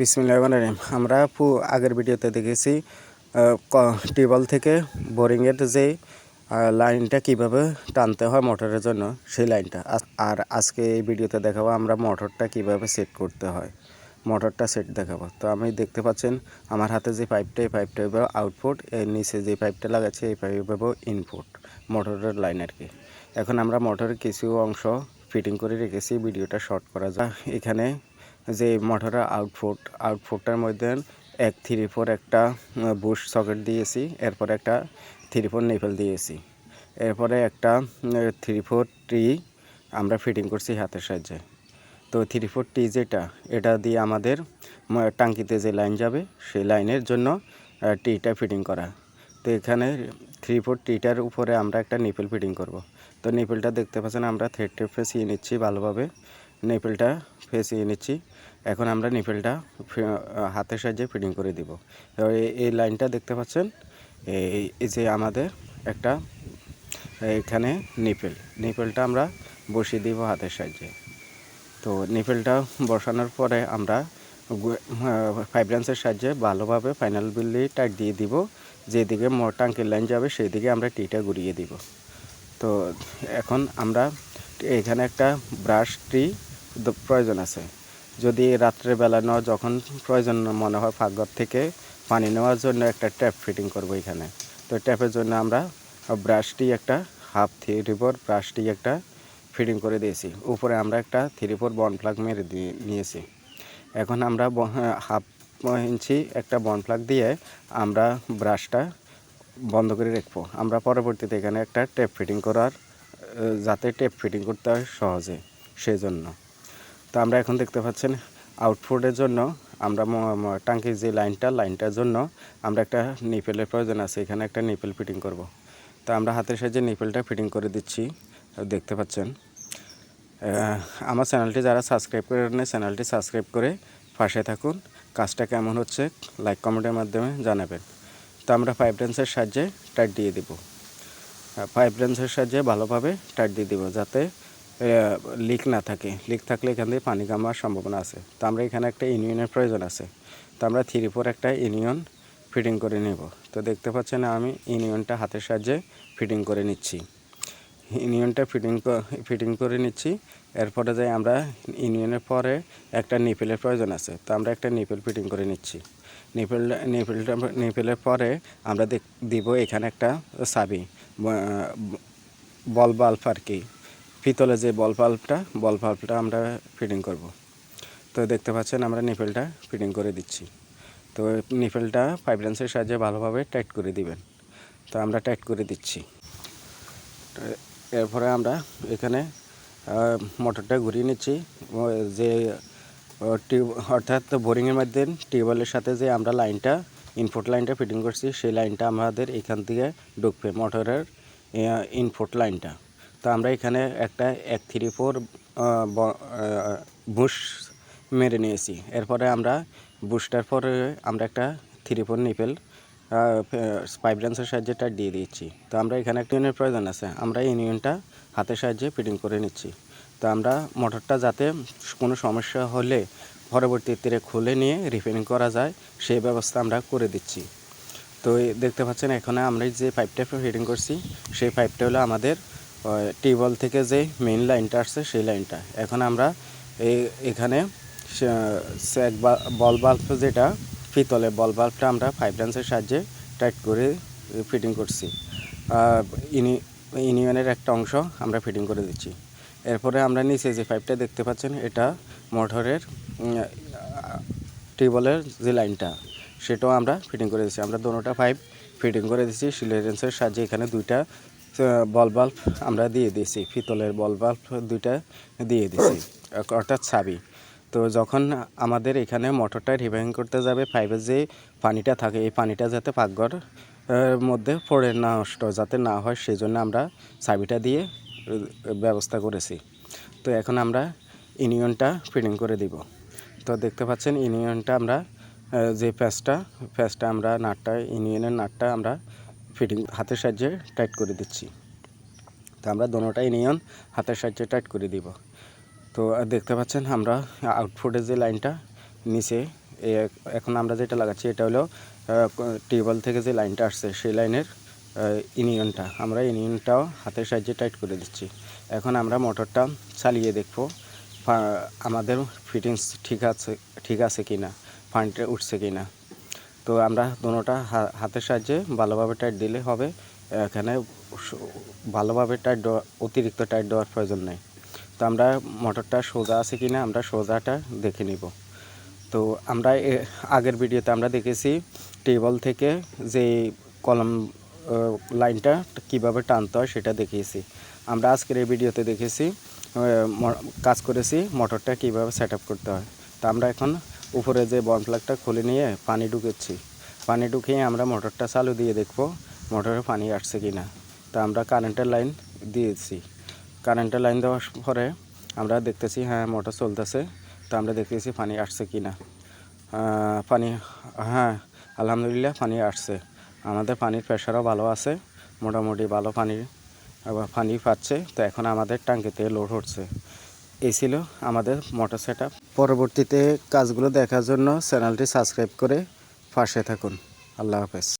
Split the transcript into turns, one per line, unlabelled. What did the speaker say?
বিসমিল্লাহ রহিম। আমরা পু আগের ভিডিওতে দেখেছি টিউবওয়েল থেকে বোরিংয়ের যে লাইনটা কীভাবে টানতে হয় মোটরের জন্য, সেই লাইনটা। আর আজকে এই ভিডিওতে দেখাবো আমরা মোটরটা কীভাবে সেট করতে হয়। মোটরটা সেট দেখাবো। তো আমি দেখতে পাচ্ছেন, আমার হাতে যে পাইপটা, এই পাইপটা হবে আউটপুট, এর নিচে যে পাইপটা লাগাচ্ছে, এই পাইপ হবে ইনপুট, মোটরের লাইন আর কি। এখন আমরা মোটরের কিছু অংশ ফিটিং করে রেখেছি, ভিডিওটা শর্ট করা যায় এখানে যে মোটরের আউটপুট আউটপুটটার মধ্যে এক থ্রি ফোর একটা বুশ সকেট দিয়েছি, এরপরে একটা থ্রি ফোর নেপেল দিয়েছি। এরপরে একটা থ্রি ফোর টি আমরা ফিটিং করছি হাতের সাহায্যে। তো থ্রি ফোর টি যেটা, এটা দিয়ে আমাদের টাঙ্কিতে যে লাইন যাবে, সেই লাইনের জন্য টিটা ফিটিং করা। তো এখানে থ্রি ফোর টিটার উপরে আমরা একটা নিপেল ফিটিং করব। তো নিপেলটা দেখতে পাচ্ছেন, আমরা থ্রেড ফেসিয়ে নিচ্ছি ভালোভাবে। নিপেলটা ফেসিয়ে নিচ্ছি। এখন আমরা নিপেলটা হাতের সাহায্যে ফিটিং করে দিব। তো এই- লাইনটা দেখতে পাচ্ছেন? এই যে আমাদের একটা, এখানে নিপেল নিপেলটা আমরা বসিয়ে দিব হাতের সাহায্যে। তো নিপেলটা বসানোর পরে আমরা ফাইব্রান্সের সাহায্যে ভালোভাবে ফাইনাল বিল্লি টাইট দিয়ে দিব। যেদিকে টাঙ্কির লাইন যাবে সেই দিকে আমরা টিটা ঘুরিয়ে দিব। তো এখন আমরা এখানে একটা ব্রাশ টি প্রয়োজন আছে। যদি রাত্রের বেলা নেওয়া যখন প্রয়োজন মনে হয় ফাঁকঘর থেকে পানি নেওয়ার জন্য একটা ট্যাপ ফিটিং করব এখানে। তো ট্যাপের জন্য আমরা ব্রাশটি একটা হাফ থ্রি ফোর ব্রাশটি একটা ফিটিং করে দিয়েছি। উপরে আমরা একটা থ্রি ফোর বন প্লাগ মেরে দিয়ে নিয়েছি। এখন আমরা হাফ ইঞ্চি একটা বন প্লাগ দিয়ে আমরা ব্রাশটা বন্ধ করে রাখব। আমরা পরবর্তীতে এখানে একটা টেপ ফিটিং করার যাতে টেপ ফিটিং করতে হয় সহজে সেই জন্য তো আমরা এখন দেখতে পাচ্ছেন আউটপুটের জন্য আমরা টাঙ্কির যে লাইনটা, লাইনটার জন্য আমরা একটা নিপেলের প্রয়োজন আছে, এখানে একটা নিপেল ফিটিং করব। তো আমরা হাতের সাহায্যে নিপেলটা ফিটিং করে দিচ্ছি, দেখতে পাচ্ছেন। আমার চ্যানেলটি যারা সাবস্ক্রাইব করে নেয় চ্যানেলটি সাবস্ক্রাইব করে পাশে থাকুন। কাজটা কেমন হচ্ছে লাইক কমেন্টের মাধ্যমে জানাবেন। তো আমরা পাইপ রেন্সের সাহায্যে টাইট দিয়ে দিব। পাইপ রেন্সের সাহায্যে ভালোভাবে টাইট দিয়ে দিব, যাতে লিক না থাকে। লিক থাকলে এখান থেকে পানি কামার সম্ভাবনা আছে। তো আমরা এখানে একটা ইউনিয়নের প্রয়োজন আছে। তো আমরা থ্রি ফোর একটা ইউনিয়ন ফিটিং করে নেব। তো দেখতে পাচ্ছেন আমি ইউনিয়নটা হাতের সাহায্যে ফিটিং করে নিচ্ছি। ইউনিয়নটা ফিটিং ফিটিং করে নিচ্ছি। এরপরে যাই আমরা ইউনিয়নের পরে একটা নিপেলের প্রয়োজন আছে। তো আমরা একটা নিপেল ফিটিং করে নিচ্ছি। নিপেল, নিপেলটা, নিপেলের পরে আমরা দেখ, দিব এখানে একটা সাবি বল বাল্ব আর কি। পিতলে যে বল বাল্বটা বল বাল্বটা আমরা ফিটিং করব। তো দেখতে পাচ্ছেন আমরা নিফেলটা ফিটিং করে দিচ্ছি। তো নিপেলটা ফাইব্রেন্সের সাহায্যে ভালোভাবে টাইট করে দিবেন। তো আমরা টাইট করে দিচ্ছি। এরপরে আমরা এখানে মোটরটা ঘুরিয়ে নিচ্ছি। যে টিউব অর্থাৎ বোরিংয়ের মধ্যে টিউবওয়েলের সাথে যে আমরা লাইনটা ইনপুট লাইনটা ফিটিং করছি, সেই লাইনটা আমাদের এখান থেকে ঢুকবে মোটরের ইনপুট লাইনটা তো আমরা এখানে একটা এক থ্রি ফোর বুশ মেরে নিয়েছি। এরপরে আমরা বুশটার পরে আমরা একটা থ্রি ফোর নিপেল পাইপ রেন্সের সাহায্যে টাইট দিয়ে দিচ্ছি তো আমরা এখানে একটা ইউনিয়নের প্রয়োজন আছে। আমরা ইউনিয়নটা হাতের সাহায্যে ফিটিং করে নিচ্ছি। তো আমরা মোটরটা যাতে কোনো সমস্যা হলে পরবর্তীতে খুলে নিয়ে রিপেয়ারিং করা যায়, সেই ব্যবস্থা আমরা করে দিচ্ছি। তো দেখতে পাচ্ছেন, এখানে আমরা যে পাইপটা ফিটিং করছি, সেই পাইপটা হলো আমাদের টিউবওয়েল থেকে যে মেইন লাইনটা আসছে সেই লাইনটা। এখন আমরা এই, এখানে স্যাক বল বাল্ব যেটা, পিতলে বল বাল্বটা আমরা ফাইভ রেন্সের সাহায্যে টাইট করে ফিটিং করছি। ইনি ইউনিয়নের একটা অংশ আমরা ফিটিং করে দিচ্ছি। এরপরে আমরা নিচে যে পাইপটা দেখতে পাচ্ছেন, এটা মোটরের টিউবওয়েলের যে লাইনটা, সেটাও আমরা ফিটিং করে দিচ্ছি। আমরা দোনোটা পাইপ ফিটিং করে দিচ্ছি। সিলেন্সের সাহায্যে এখানে দুইটা বল বাল্ব আমরা দিয়ে দিয়েছি, পিতলের বল বাল্ব দুইটা দিয়ে দিয়েছি, অর্থাৎ ছাবি তো যখন আমাদের এখানে মোটরটা রিপেয়ারিং করতে যাবে পাইপের যে পানিটা থাকে, এই পানিটা যাতে পাকঘর মধ্যে পড়ে না নষ্ট, যাতে না হয় সেই জন্য আমরা চাবিটা দিয়ে ব্যবস্থা করেছি। তো এখন আমরা ইউনিয়নটা ফিটিং করে দিব। তো দেখতে পাচ্ছেন, ইউনিয়নটা আমরা যে প্যাচটা প্যাচটা আমরা, নাটটা, ইউনিয়নের নাটটা আমরা ফিটিং হাতের সাহায্যে টাইট করে দিচ্ছি। তো আমরা দোনোটা ইউনিয়ন হাতের সাহায্যে টাইট করে দিব। তো দেখতে পাচ্ছেন আমরা আউটপুটের যে লাইনটা নিচে এখন আমরা যেটা লাগাচ্ছি এটা হলো টিউবওয়েল থেকে যে লাইনটা আসছে সেই লাইনের ইউনিয়নটা আমরা ইউনিয়নটাও হাতের সাহায্যে টাইট করে দিচ্ছি। এখন আমরা মোটরটা চালিয়ে দেখব আমাদের ফিটিংস ঠিক আছে ঠিক আছে কি না ফান্ডে উঠছে কি না তো আমরা দোনোটা হা- হাতের সাহায্যে ভালোভাবে টাইট দিলে হবে। এখানে ভালোভাবে টাইট দেওয়া, অতিরিক্ত টাইট দেওয়ার প্রয়োজন নেই। তো আমরা মোটরটা সোজা আছে কি না আমরা সোজাটা দেখে নিব। তো আমরা আগের ভিডিওতে আমরা দেখেছি টেবল থেকে যে কলম লাইনটা কীভাবে টানতে হয় সেটা দেখিয়েছি। আমরা আজকের এই ভিডিওতে দেখেছি কাজ করেছি মোটরটা কীভাবে সেট করতে হয়। তো আমরা এখন উপরে যে বন প্লাগটা খুলে নিয়ে পানি ঢুকেছি। পানি ঢুকিয়ে আমরা মোটরটা চালু দিয়ে দেখব, মোটরে পানি আসছে কি না তো আমরা কারেন্টের লাইন দিয়েছি। কারেন্টের লাইন দেওয়ার পরে আমরা দেখতেছি হ্যাঁ মোটর চলতেছে। তো আমরা দেখতেছি পানি আসছে কি না পানি হ্যাঁ আলহামদুলিল্লাহ পানি আসছে। আমাদের পানির প্রেশারও ভালো আছে, মোটামুটি ভালো পানির পানি পাচ্ছে। তো এখন আমাদের ট্যাঙ্কিতে লোড হচ্ছে। এই ছিল আমাদের মোটর সেট পরবর্তীতে কাজগুলো দেখার জন্য চ্যানেলটি সাবস্ক্রাইব করে পাশে থাকুন। আল্লাহ হাফেজ।